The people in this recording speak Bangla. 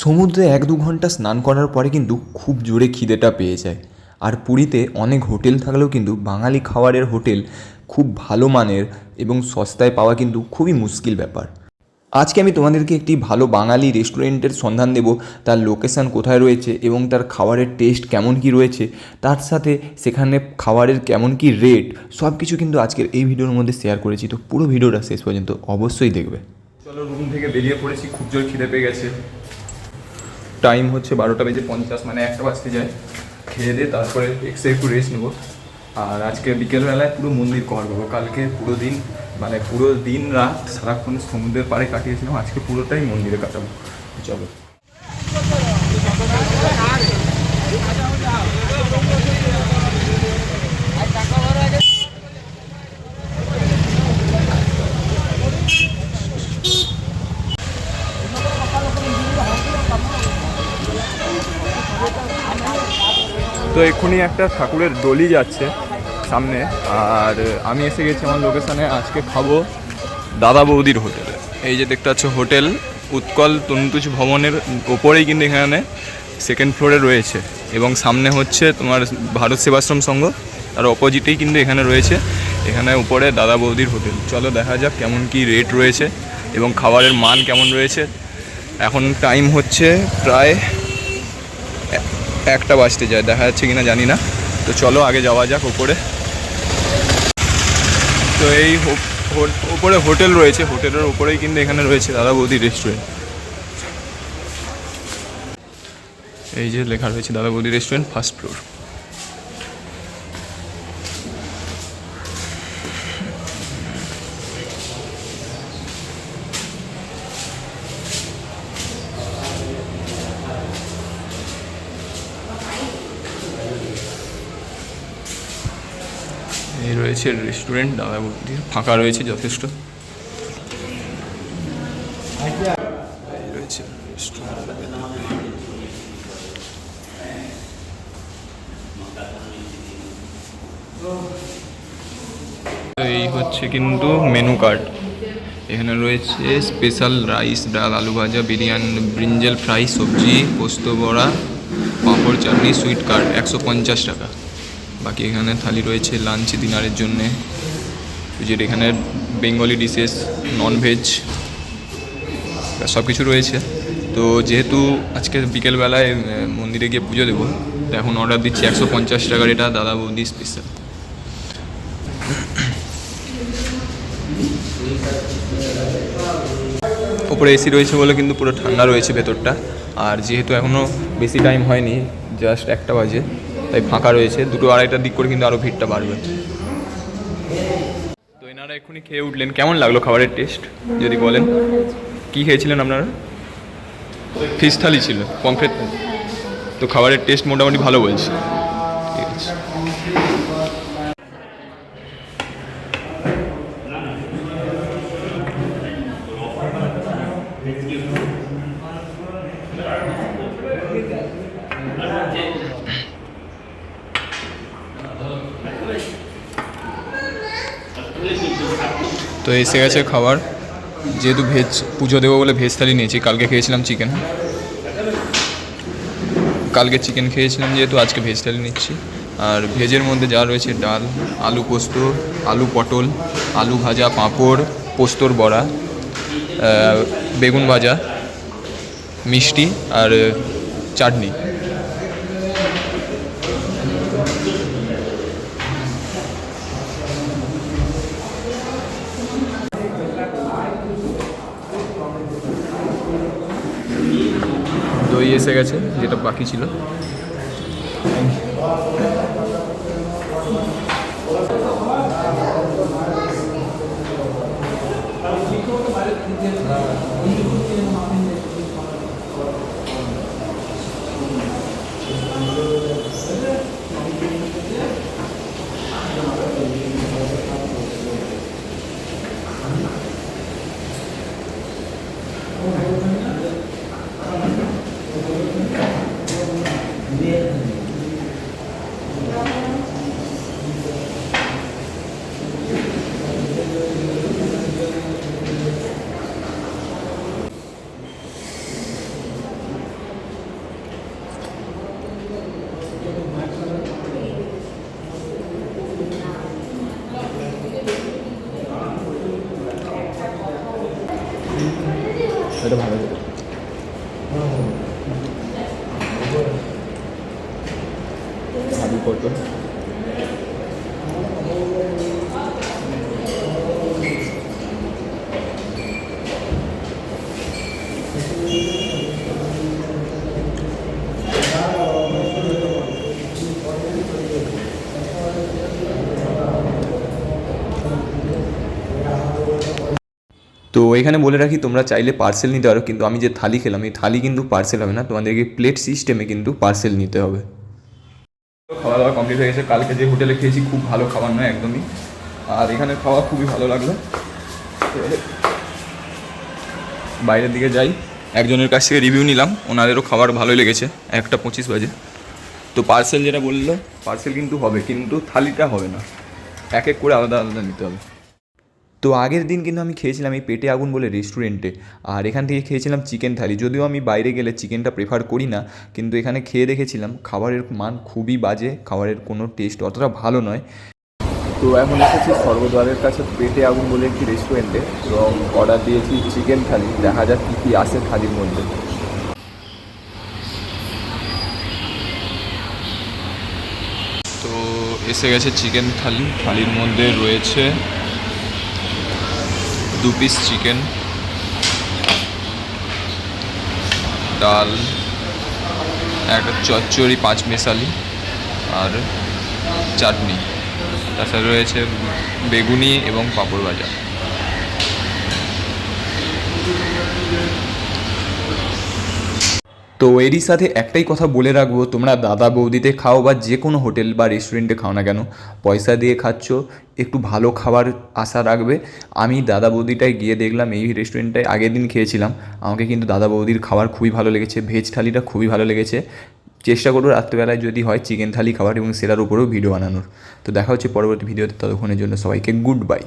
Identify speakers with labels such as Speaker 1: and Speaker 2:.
Speaker 1: সমুদ্রে এক দু ঘণ্টা স্নান করার পরে কিন্তু খুব জোরে খিদেটা পেয়ে যায়। আর পুরীতে অনেক হোটেল থাকলেও কিন্তু বাঙালি খাবারের হোটেল খুব ভালো মানের এবং সস্তায় পাওয়া কিন্তু খুবই মুশকিল ব্যাপার। আজকে আমি তোমাদেরকে একটি ভালো বাঙালি রেস্টুরেন্টের সন্ধান দেব, তার লোকেশান কোথায় রয়েছে এবং তার খাবারের টেস্ট কেমন কি রয়েছে, তার সাথে সেখানে খাবারের কেমন কি রেট সব কিছু কিন্তু আজকের এই ভিডিওর মধ্যে শেয়ার করেছি। তো পুরো ভিডিওটা শেষ পর্যন্ত অবশ্যই দেখবে। চলো রুম থেকে বেরিয়ে পড়েছি, খুব জোর খিদে পেয়ে গেছে। টাইম হচ্ছে বারোটা বেজে পঞ্চাশ মানে একটা বাজতে যায়। খেয়ে দিয়ে তারপরে এক্সে একটু রেস্ট নেব। আর আজকে বিকেলবেলায় পুরো মন্দির কভার করব। কালকে পুরো দিন মানে পুরো দিন রাত সারাক্ষণ সমুদ্রের পাড়ে কাটিয়েছিলাম। আজকে পুরোটাই মন্দিরে কাটাবো। চলো। তো এক্ষুনি একটা ঠাকুরের ডলি যাচ্ছে সামনে, আর আমি এসে গেছি আমার লোকেশানে আজকে খাব দাদা বৌদির হোটেলে। এই যে দেখতে পাচ্ছ হোটেল, উৎকল তন্তুজ ভবনের ওপরেই কিন্তু এখানে সেকেন্ড ফ্লোরে রয়েছে, এবং সামনে হচ্ছে তোমার ভারত সেবাশ্রম সংঘ আর অপোজিটেই কিন্তু এখানে রয়েছে, এখানে উপরে দাদা বৌদির হোটেল। চলো দেখা যাক কেমন কি রেট রয়েছে, এবং খাবারের মান কেমন রয়েছে। এখন টাইম হচ্ছে প্রায় একটা বাজতে যায়, দেখা যাচ্ছে কিনা জানি না। তো চলো আগে যাওয়া যাক ওপরে। তো এই ওপরে হোটেল রয়েছে, হোটেলের ওপরেই কিন্তু এখানে রয়েছে দাদা বৌদি রেস্টুরেন্ট এই যে লেখা রয়েছে দাদা বৌদি রেস্টুরেন্ট ফার্স্ট ফ্লোর এই রয়েছে রেস্টুরেন্ট দাদা ফাঁকা রয়েছে যথেষ্ট। এই এই হচ্ছে কিন্তু মেনু কার্ড এখানে রয়েছে স্পেশাল রাইস ডাল, আলু ভাজা, বিরিয়ানি ব্রিঞ্জেল ফ্রাই সবজি, পোস্ত বড়া, পাঁপড় চাটনি সুইট কার্ড একশো পঞ্চাশ টাকা। বাকি এখানে থালি রয়েছে লাঞ্চ ডিনারের জন্যে। যেটা এখানে বেঙ্গলি ডিশেস ননভেজ সব কিছু রয়েছে। তো যেহেতু আজকে বিকেলবেলায় মন্দিরে গিয়ে পুজো দেবো, তো এখন অর্ডার দিচ্ছি একশো পঞ্চাশ টাকার, এটা দাদা বৌদি স্পেশাল ওপরে এসি রয়েছে বলে কিন্তু পুরো ঠান্ডা রয়েছে ভেতরটা। আর যেহেতু এখনও বেশি টাইম হয়নি জাস্ট একটা বাজে। তাই ফাঁকা রয়েছে। দুটো আড়াইটার দিক করে কিন্তু আরও ভিড়টা বাড়বে। তো এনারা এক্ষুনি খেয়ে উঠলেন। কেমন লাগল খাবারের টেস্ট যদি বলেন। কি খেয়েছিলেন আপনারা? ফিশ থালি ছিল পমফ্রেট তো খাবারের টেস্ট মোটামুটি ভালো বলছে। ঠিক আছে। তো এসে গেছে খাবার। যেহেতু ভেজ, পুজো দেবো বলে ভেজ থালি নিয়েছি, কালকে খেয়েছিলাম চিকেন কালকে চিকেন খেয়েছিলাম যেহেতু, আজকে ভেজ থালি নিচ্ছি। আর ভেজের মধ্যে যা রয়েছে, ডাল, আলু পোস্ত, আলু পটল, আলু ভাজা, পাঁপড়, পোস্তর বড়া বেগুন ভাজা, মিষ্টি আর, চাটনি। দই এসে গেছে যেটা বাকি ছিল। এটা ভালো এখানে বলে রাখি, তোমরা চাইলে পার্সেল নিতে পারো, কিন্তু আমি যে থালি খেলাম, এই থালি কিন্তু পার্সেল হবে না। তোমাদেরকে প্লেট সিস্টেমে কিন্তু পার্সেল নিতে হবে। খাওয়া দাওয়া কমপ্লিট হয়ে গেছে। কালকে যে হোটেলে খেয়েছি, খুব ভালো খাবার নয় একদমই। আর এখানে খাওয়া খুবই ভালো লাগল। বাইরের দিকে যাই। একজনের কাছ থেকে রিভিউ নিলাম। ওনাদেরও খাবার ভালোই লেগেছে। একটা পঁচিশ বাজে। তো পার্সেল যেটা বলল পার্সেল কিন্তু হবে, কিন্তু থালিটা হবে না। এক এক করে আলাদা আলাদা নিতে হবে। তো আগের দিন কিন্তু আমি খেয়েছিলাম এই পেটে আগুন বলে রেস্টুরেন্টে আর এখান থেকে খেয়েছিলাম চিকেন থালি যদিও আমি বাইরে গেলে চিকেনটা প্রেফার করি না কিন্তু এখানে খেয়ে দেখেছিলাম খাবারের মান খুবই বাজে খাবারের কোনো টেস্ট অতটা ভালো নয়। তো এখন এসেছি সর্বদ্বারের কাছে পেটে আগুন বলে একটি রেস্টুরেন্টে এবং অর্ডার দিয়েছি চিকেন থালি দেখা যাক কী কী আসে থালির মধ্যে। তো এসে গেছে চিকেন থালি থালির মধ্যে রয়েছে দু পিস চিকেন ডাল, একটা চচ্চড়ি পাঁচ মেশালি আর চাটনি। তাছাড়া রয়েছে বেগুনি এবং পাঁপড় ভাজা। তো এরই সাথে একটাই কথা বলে রাখব, তোমরা দাদা বৌদিতে খাও বা যে কোনো হোটেল বা রেস্টুরেন্টে খাও না কেন। পয়সা দিয়ে খাচ্ছ, একটু ভালো খাবার আশা রাখবে। আমি দাদা বৌদিটায় গিয়ে দেখলাম, এই রেস্টুরেন্টটায় আগের দিন খেয়েছিলাম। আমাকে কিন্তু দাদা বৌদির খাবার খুবই ভালো লেগেছে, ভেজ থালিটা খুবই ভালো লেগেছে। চেষ্টা করব রাত্রেবেলায় যদি হয় চিকেন থালি খাবার এবং সেটার উপরেও ভিডিও বানানোর। তো দেখা হচ্ছে পরবর্তী ভিডিওতে ততক্ষণের জন্য সবাইকে গুড বাই